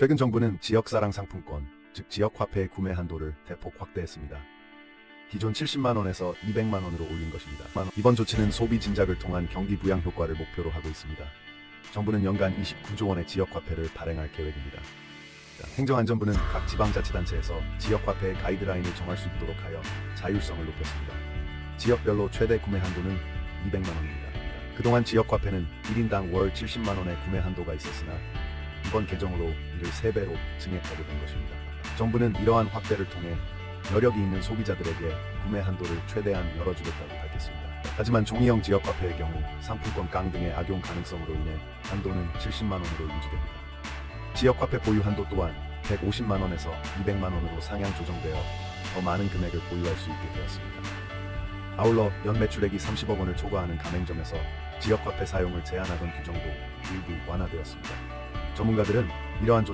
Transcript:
최근 정부는 지역사랑 상품권, 즉 지역화폐의 구매 한도를 대폭 확대했습니다. 기존 70만 원에서 200만 원으로 올린 것입니다. 이번 조치는 소비 진작을 통한 경기 부양 효과를 목표로 하고 있습니다. 정부는 연간 29조 원의 지역화폐를 발행할 계획입니다. 행정안전부는 각 지방자치단체에서 지역화폐의 가이드라인을 정할 수 있도록 하여 자율성을 높였습니다. 지역별로 최대 구매 한도는 200만 원입니다. 그동안 지역화폐는 1인당 월 70만 원의 구매 한도가 있었으나 이번 개정으로 이를 3배로 증액하게 된 것입니다. 정부는 이러한 확대를 통해 여력이 있는 소비자들에게 구매 한도를 최대한 열어주겠다고 밝혔습니다. 하지만 종이형 지역화폐의 경우 상품권 깡 등의 악용 가능성으로 인해 한도는 70만 원으로 유지됩니다. 지역화폐 보유 한도 또한 150만 원에서 200만 원으로 상향 조정되어 더 많은 금액을 보유할 수 있게 되었습니다. 아울러 연 매출액이 30억 원을 초과하는 가맹점에서 지역화폐 사용을 제한하던 규정도 일부 완화되었습니다. 전문가들은 이러한 조치